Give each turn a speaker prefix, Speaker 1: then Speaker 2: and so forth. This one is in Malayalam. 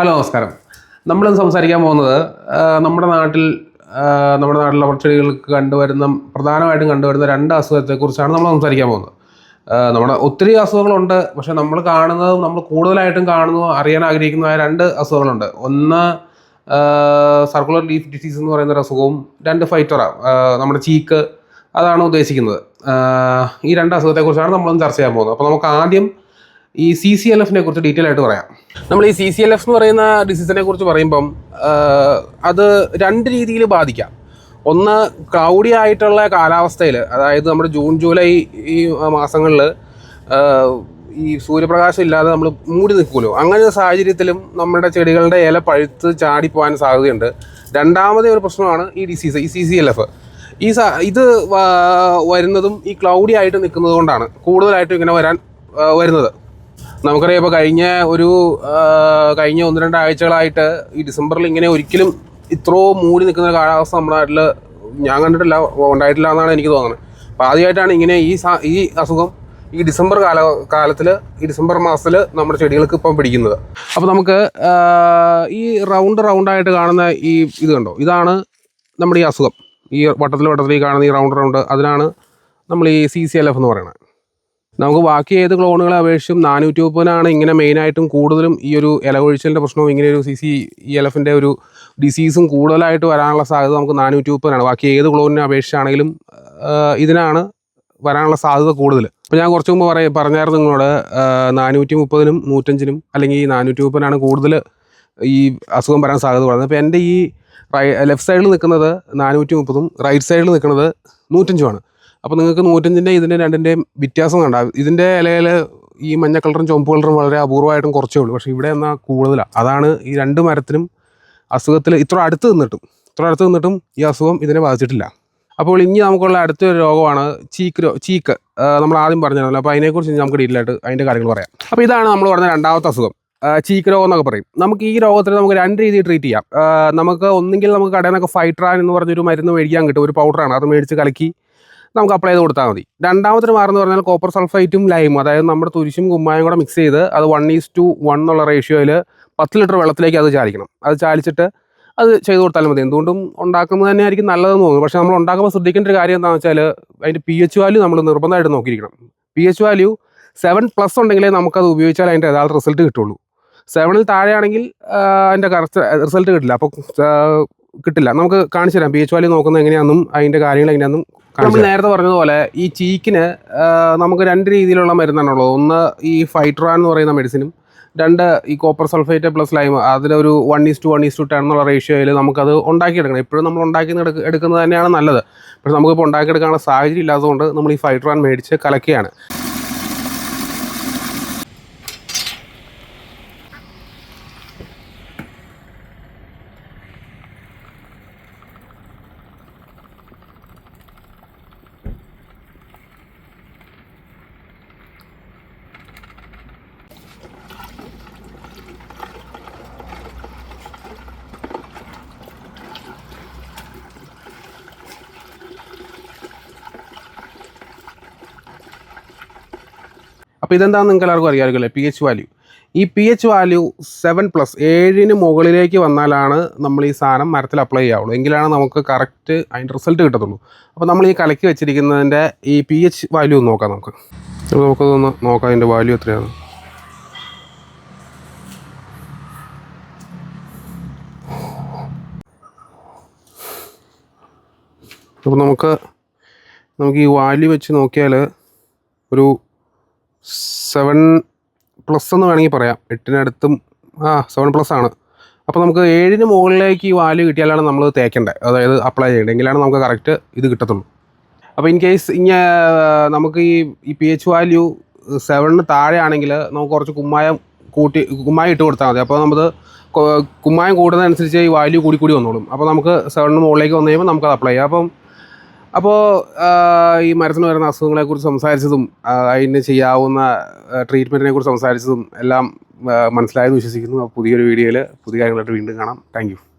Speaker 1: ഹലോ നമസ്കാരം. നമ്മളിന്ന് സംസാരിക്കാൻ പോകുന്നത് നമ്മുടെ നാട്ടിൽ നമ്മുടെ നാട്ടിലെ ചെടികൾക്ക് കണ്ടുവരുന്ന പ്രധാനമായിട്ടും കണ്ടുവരുന്ന രണ്ട് അസുഖത്തെക്കുറിച്ചാണ് നമ്മൾ സംസാരിക്കാൻ പോകുന്നത്. നമ്മുടെ ഒത്തിരി അസുഖങ്ങളുണ്ട് പക്ഷേ നമ്മൾ കാണുന്നതും നമ്മൾ കൂടുതലായിട്ടും കാണുന്നു അറിയാൻ ആഗ്രഹിക്കുന്നതായ രണ്ട് അസുഖങ്ങളുണ്ട്. ഒന്ന് സർക്കുലർ ലീഫ് ഡിസീസ് എന്ന് പറയുന്ന ഒരു അസുഖവും രണ്ട് ഫൈറ്ററ നമ്മുടെ ചീക്ക് അതാണ് ഉദ്ദേശിക്കുന്നത്. ഈ രണ്ട് അസുഖത്തെക്കുറിച്ചാണ് നമ്മളൊന്ന് ചർച്ച ചെയ്യാൻ പോകുന്നത്. അപ്പോൾ നമുക്ക് ആദ്യം ഈ സി സി എൽ എഫിനെ കുറിച്ച് ഡീറ്റെയിൽ ആയിട്ട് പറയാം. നമ്മൾ ഈ സി സി എൽ എഫ് എന്ന് പറയുന്ന ഡിസീസിനെ കുറിച്ച് പറയുമ്പം അത് രണ്ട് രീതിയിൽ ബാധിക്കാം. ഒന്ന് ക്ലൗഡി ആയിട്ടുള്ള കാലാവസ്ഥയിൽ അതായത് നമ്മുടെ ജൂൺ ജൂലൈ ഈ മാസങ്ങളിൽ ഈ സൂര്യപ്രകാശം ഇല്ലാതെ നമ്മൾ മൂടി നിൽക്കുമല്ലോ. അങ്ങനെ സാഹചര്യത്തിലും നമ്മുടെ ചെടികളുടെ ഇല പഴുത്ത് ചാടിപ്പോകാൻ സാധ്യതയുണ്ട്. രണ്ടാമത്തെ ഒരു പ്രശ്നമാണ് ഈ ഡിസീസ് ഈ സി സി എൽ എഫ് ഈ സാ ഇത് വരുന്നതും ഈ ക്ലൗഡി ആയിട്ട് നിൽക്കുന്നത് കൊണ്ടാണ് കൂടുതലായിട്ടും ഇങ്ങനെ വരാൻ വരുന്നത്. നമുക്കറിയാം ഇപ്പോൾ കഴിഞ്ഞ ഒരു കഴിഞ്ഞ ഒന്ന് രണ്ട് ആഴ്ചകളായിട്ട് ഈ ഡിസംബറിൽ ഇങ്ങനെ ഒരിക്കലും ഇത്രയോ മൂടി നിൽക്കുന്ന കാലാവസ്ഥ നമ്മുടെ നാട്ടിൽ ഞാൻ കണ്ടിട്ടില്ല ഉണ്ടായിട്ടില്ല എന്നാണ് എനിക്ക് തോന്നുന്നത്. അപ്പോൾ ആദ്യമായിട്ടാണ് ഇങ്ങനെ ഈ ഈ അസുഖം ഈ ഡിസംബർ കാല കാലത്തിൽ ഈ ഡിസംബർ മാസത്തിൽ നമ്മുടെ ചെടികൾക്ക് ഇപ്പം പിടിക്കുന്നത്. അപ്പോൾ നമുക്ക് ഈ റൗണ്ട് റൗണ്ടായിട്ട് കാണുന്ന ഈ ഇത് കണ്ടോ? ഇതാണ് നമ്മുടെ ഈ അസുഖം. ഈ വട്ടത്തിൽ വട്ടത്തിൽ കാണുന്ന ഈ റൗണ്ട് റൗണ്ട് അതിനാണ് നമ്മൾ ഈ സി സി എൽ എഫ് എന്ന് പറയുന്നത്. നമുക്ക് ബാക്കി ഏത് ക്ലോണുകളെ അപേക്ഷിച്ചും നാനൂറ്റി മുപ്പതിനാണ് ഇങ്ങനെ മെയിനായിട്ടും കൂടുതലും ഈ ഒരു ഇലകൊഴിച്ചലിന്റെ പ്രശ്നവും ഇങ്ങനെ ഒരു സി സി ഈ എലഫിന്റെ ഒരു ഡിസീസും കൂടുതലായിട്ട് വരാനുള്ള സാധ്യത നമുക്ക് നാനൂറ്റി മുപ്പതിനാണ്. ബാക്കി ഏത് ക്ലോണിനെ അപേക്ഷിച്ചാണെങ്കിലും ഇതിനാണ് വരാനുള്ള സാധ്യത കൂടുതൽ. അപ്പോൾ ഞാൻ കുറച്ച് മുമ്പ് പറയ പറഞ്ഞായിരുന്നു നിങ്ങളോട് നാനൂറ്റി മുപ്പതിനും നൂറ്റഞ്ചിനും അല്ലെങ്കിൽ നാനൂറ്റി മുപ്പതിനാണ് കൂടുതൽ ഈ അസുഖം വരാൻ സാധ്യത കൂടുതൽ. അപ്പോൾ എന്റെ ഈ റൈ ലെഫ്റ്റ് സൈഡിൽ നിൽക്കുന്നത് നാനൂറ്റി മുപ്പതും റൈറ്റ് സൈഡിൽ നിൽക്കുന്നത് നൂറ്റഞ്ചുമാണ്. അപ്പോൾ നിങ്ങൾക്ക് നൂറ്റഞ്ചിന്റെ ഇതിന്റെ രണ്ടിന്റെയും വ്യത്യാസം കണ്ടാവും ഇതിന്റെ ഇലയിൽ ഈ മഞ്ഞ കളറും ചുവപ്പ് കളറും വളരെ അപൂർവമായിട്ടും കുറച്ചേ ഉള്ളൂ. പക്ഷേ ഇവിടെ എന്നാൽ കൂടുതലാണ് അതാണ് ഈ രണ്ട് മരത്തിനും അസുഖത്തിൽ ഇത്ര അടുത്ത് നിന്നിട്ടും. ഇത്ര അടുത്ത് നിന്നിട്ടും ഈ അസുഖം ഇതിനെ ബാധിച്ചിട്ടില്ല. അപ്പോൾ ഇനി നമുക്കുള്ള അടുത്തൊരു രോഗമാണ് ചീക്ക് ചീക്ക്. നമ്മൾ ആദ്യം പറഞ്ഞിരുന്നല്ലോ. അപ്പോൾ അതിനെക്കുറിച്ച് നമുക്ക് ഡീറ്റെയിൽ അതിന്റെ കാര്യങ്ങൾ പറയാം. അപ്പോൾ ഇതാണ് നമ്മൾ പറഞ്ഞ രണ്ടാമത്തെ അസുഖം. ചീക്ക് രോഗം എന്നൊക്കെ പറയും. നമുക്ക് ഈ രോഗത്തിന് നമുക്ക് രണ്ട് രീതിയിൽ ട്രീറ്റ് ചെയ്യാം. നമുക്ക് ഒന്നെങ്കിൽ നമുക്ക് കടയിൽ നിന്നൊക്കെ ഫൈട്രാൻ എന്ന് പറഞ്ഞൊരു മരുന്ന് മേടിക്കാൻ കിട്ടും. ഒരു പൗഡറാണ് അത് മേടിച്ച് കലക്കി നമുക്ക് അപ്ലൈ ചെയ്ത് കൊടുത്താൽ മതി. രണ്ടാമത്തെ മാറെന്ന് പറഞ്ഞാൽ കോപ്പർ സൾഫൈറ്റും ലൈമും അതായത് നമ്മുടെ തുരിശും കുമ്മായും കൂടെ മിക്സ് ചെയ്ത് അത് വൺ ഈസ് ടു വൺ എന്നുള്ള റേഷ്യോയിൽ പത്ത് ലിറ്റർ വെള്ളത്തിലേക്ക് അത് ചാലിക്കണം. അത് ചാലിച്ചിട്ട് അത് ചെയ്ത് കൊടുത്താലും മതി. എന്തുകൊണ്ടും ഉണ്ടാക്കുന്നത് തന്നെ ആയിരിക്കും നല്ലതെന്ന് തോന്നുന്നു. പക്ഷേ നമ്മൾ ഉണ്ടാക്കുമ്പോൾ ശ്രദ്ധിക്കേണ്ട ഒരു കാര്യം എന്താണെന്ന് വെച്ചാൽ അതിന്റെ പി എച്ച് വാല്യൂ നമ്മൾ നിർബന്ധമായിട്ട് നോക്കിയിരിക്കണം. P H value seven plus ഉണ്ടെങ്കിലേ നമുക്കത് ഉപയോഗിച്ചാൽ അതിന്റെ യഥാർത്ഥ റിസൾട്ട് കിട്ടുള്ളൂ. സെവനിൽ താഴെയാണെങ്കിൽ അതിന്റെ കറക്റ്റ് റിസൾട്ട് കിട്ടില്ല. അപ്പോൾ കിട്ടില്ല. നമുക്ക് കാണിച്ചു തരാം. പി എച്ച് വാല്യൂ നോക്കുന്നത് എങ്ങനെയാണെന്നും അതിന്റെ കാര്യങ്ങൾ എങ്ങനെയാണെന്നും നമ്മൾ നേരത്തെ പറഞ്ഞതുപോലെ ഈ ചീക്കിന് നമുക്ക് രണ്ട് രീതിയിലുള്ള മരുന്നാണ് ഉള്ളത്. ഒന്ന് ഈ ഫൈട്രാൻ എന്ന് പറയുന്ന മെഡിസിനും രണ്ട് ഈ കോപ്പർ സൾഫേറ്റ് പ്ലസ് ലൈം അതിലൊരു one is to one is to ten എന്നുള്ള റേഷ്യോയിൽ നമുക്കത് ഉണ്ടാക്കിയെടുക്കണം. എപ്പോഴും നമ്മൾ ഉണ്ടാക്കി എടുക്ക- എടുക്കുന്നത് തന്നെയാണ് നല്ലത്. പക്ഷെ നമുക്കിപ്പോൾ ഉണ്ടാക്കിയെടുക്കാനുള്ള സാഹചര്യം ഇല്ലാത്തതുകൊണ്ട് നമ്മൾ ഈ ഫൈട്രാൻ മേടിച്ച് കലക്കുകയാണ് അപ്പോൾ ഇതെന്താണെന്ന് നിങ്ങൾക്ക് എല്ലാവർക്കും അറിയാമായിരിക്കുമല്ലേ പി എച്ച് വാല്യൂ ഈ P H value seven plus ഏഴിന് മുകളിലേക്ക് വന്നാലാണ് നമ്മൾ ഈ സാധനം മരത്തിൽ അപ്ലൈ ചെയ്യാവുള്ളൂ. എങ്കിലാണ് നമുക്ക് കറക്റ്റ് അതിന്റെ റിസൾട്ട് കിട്ടത്തുള്ളൂ. അപ്പോൾ നമ്മൾ ഈ കലക്കി വെച്ചിരിക്കുന്നതിന്റെ ഈ പി എച്ച് വാല്യൂ ഒന്ന് നോക്കാം നമുക്ക്. നമുക്കതൊന്ന് നോക്കാം അതിന്റെ വാല്യൂ എത്രയാണ്. അപ്പോൾ നമുക്ക് നമുക്ക് ഈ വാല്യൂ വെച്ച് നോക്കിയാൽ ഒരു സെവൻ പ്ലസ് എന്ന് വേണമെങ്കിൽ പറയാം. എട്ടിനടുത്തും ആ സെവൻ പ്ലസ് ആണ്. അപ്പോൾ നമുക്ക് ഏഴിന് മുകളിലേക്ക് ഈ വാല്യൂ കിട്ടിയാലാണ് നമ്മൾ തേക്കേണ്ടത്. അതായത് അപ്ലൈ ചെയ്യേണ്ടത്. എങ്കിലാണ് നമുക്ക് കറക്റ്റ് ഇത് കിട്ടത്തുള്ളൂ. അപ്പോൾ ഇൻ കേസ് ഇങ്ങനെ നമുക്ക് ഈ ഈ പി എച്ച് വാല്യൂ സെവനിന് താഴെയാണെങ്കിൽ നമുക്ക് കുറച്ച് കുമ്മായം കൂട്ടി കുമ്മായം ഇട്ട് കൊടുത്താൽ മതി. അപ്പോൾ നമ്മൾ കുമ്മായം കൂടുന്നതനുസരിച്ച് ഈ വാല്യൂ കൂടി കൂടി വന്നോളും. അപ്പോൾ നമുക്ക് സെവനിന് മുകളിലേക്ക് വന്നു കഴിയുമ്പോൾ നമുക്കത് അപ്ലൈ ചെയ്യാം. അപ്പം അപ്പോൾ ഈ മരത്തിന് വരുന്ന അസുഖങ്ങളെക്കുറിച്ച് സംസാരിച്ചതും അതിന് ചെയ്യാവുന്ന ട്രീറ്റ്മെന്റിനെ കുറിച്ച് സംസാരിച്ചതും എല്ലാം മനസ്സിലായെന്ന് വിശ്വസിക്കുന്നു. പുതിയൊരു വീഡിയോയിൽ പുതിയ കാര്യങ്ങളായിട്ട് വീണ്ടും കാണാം. താങ്ക്